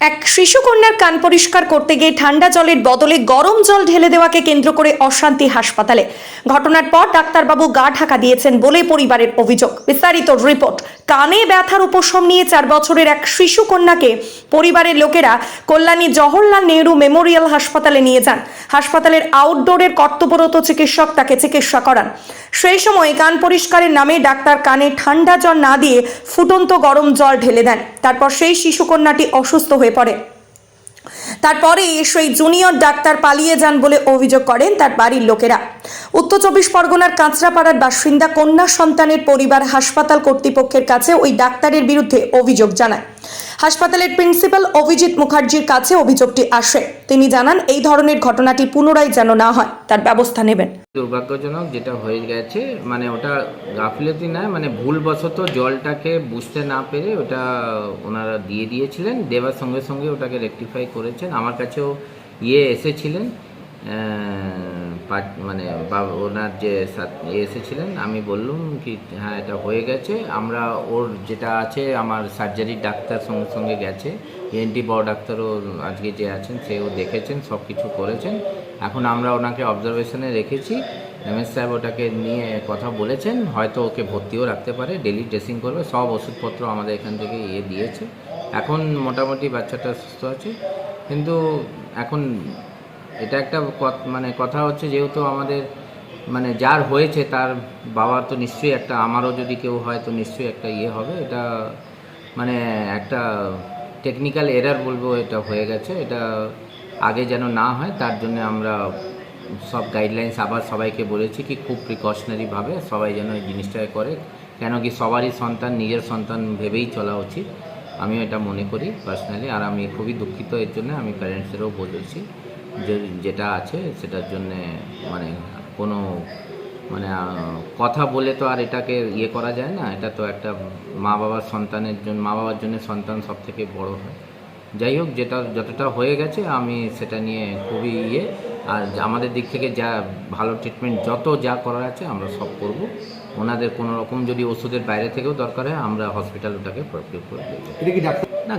এক শিশুকন্যার কান পরিষ্কার করতে গিয়ে ঠান্ডা জলের বদলে গরম জল ঢেলে দেওয়াকে কেন্দ্র করে অশান্তি হাসপাতালে। ঘটনার পর ডাক্তারবাবু গা ঢাকা দিয়েছেন বলে পরিবারের অভিযোগ। বিস্তারিত রিপোর্ট। কানে ব্যথার উপশম নিয়ে চার বছরের এক শিশুকন্যাকে পরিবারের লোকেরা কল্যাণী জওহরলাল নেহরু মেমোরিয়াল হাসপাতালে নিয়ে যান। হাসপাতালের আউটডোরের কর্তব্যরত চিকিৎসক তাকে চিকিৎসা করান। সেই সময় কান পরিষ্কারের নামে ডাক্তার কানে ঠান্ডা জল না দিয়ে ফুটন্ত গরম জল ঢেলে দেন। তারপর সেই শিশুকন্যাটি অসুস্থ হয়ে পড়ে। তারপরে সেই জুনিয়র ডাক্তার পালিয়ে যান বলে অভিযোগ করেন তার বাড়ির লোকেরা। উত্তর চব্বিশ পরগনার কাঁচরাপাড়ার বাসিন্দা কন্যা সন্তানের পরিবার হাসপাতাল কর্তৃপক্ষের কাছে ওই ডাক্তারের বিরুদ্ধে অভিযোগ জানায়। হাসপাতালের প্রিন্সিপাল অভিজিৎ মুখার্জির কাছে অভিযোগটি আসে। তিনি জানান, এই ধরনের ঘটনাটি পুনরায় যেন না হয়, তার ব্যবস্থা নেবেন। দুর্ভাগ্যজনক যেটা হয়ে গেছে মানে ওটা গাফিলতি নয় মানে ভুলবশত জলটাকে বুঝতে না পেরে ওটা ওনারা দিয়ে দিয়েছিলেন, দেওয়ার সঙ্গে সঙ্গে ওটাকে রেকটিফাই করেছেন। আমার কাছেও ইয়ে এসেছিলেন মানে ওনার যে এসেছিলেন, আমি বললুম কি হ্যাঁ এটা হয়ে গেছে। আমরা ওর যেটা আছে, আমার সার্জারির ডাক্তার সঙ্গে সঙ্গে গেছে। এনটি বড় ডাক্তারও আজকে যে আছেন, সেও দেখেছেন সব কিছু করেছেন। এখন আমরা ওনাকে অবজারভেশনে রেখেছি। এমএস সাহেব ওটাকে নিয়ে কথা বলেছেন। হয়তো ওকে ভর্তিও রাখতে পারে ডেলি ড্রেসিং করবে, সব ওষুধপত্র আমাদের এখান থেকে ইয়ে দিয়েছে। এখন মোটামুটি বাচ্চাটা সুস্থ আছে। কিন্তু এখন এটা একটা মানে কথা হচ্ছে যেহেতু আমাদের মানে যার হয়েছে তার বাবার তো নিশ্চয়ই একটা, আমারও যদি কেউ হয় তো নিশ্চয়ই একটা ইয়ে হবে। এটা মানে একটা টেকনিক্যাল এরার বলব এটা হয়ে গেছে। এটা আগে যেন না হয় তার জন্য আমরা সব গাইডলাইন্স আবার সবাইকে বলেছি কি খুব প্রিকশনারিভাবে সবাই যেন এই জিনিসটাকে করে। কেন কি সবারই সন্তান, নিজের সন্তান ভেবেই চলা উচিত। আমিও এটা মনে করি পার্সোনালি আর আমি খুবই দুঃখিত এর জন্য আমি প্যারেন্টসদেরও বলেছি। যে যেটা আছে সেটার জন্যে মানে কোনো মানে কথা বলে তো আর এটাকে ইয়ে করা যায় না। এটা তো একটা মা বাবার সন্তানের জন্য মা বাবার জন্য সন্তান সব থেকে বড় হয়। যাই হোক যেটা যতটা হয়ে গেছে আমি সেটা নিয়ে খুবই ইয়ে। আর আমাদের দিক থেকে যা ভালো ট্রিটমেন্ট যত যা করার আছে আমরা সব করব। ওনাদের কোনো রকম যদি ওষুধের বাইরে থেকেও দরকার হয় আমরা হসপিটাল ওটাকে প্রক্রিয়া করে দেবো। না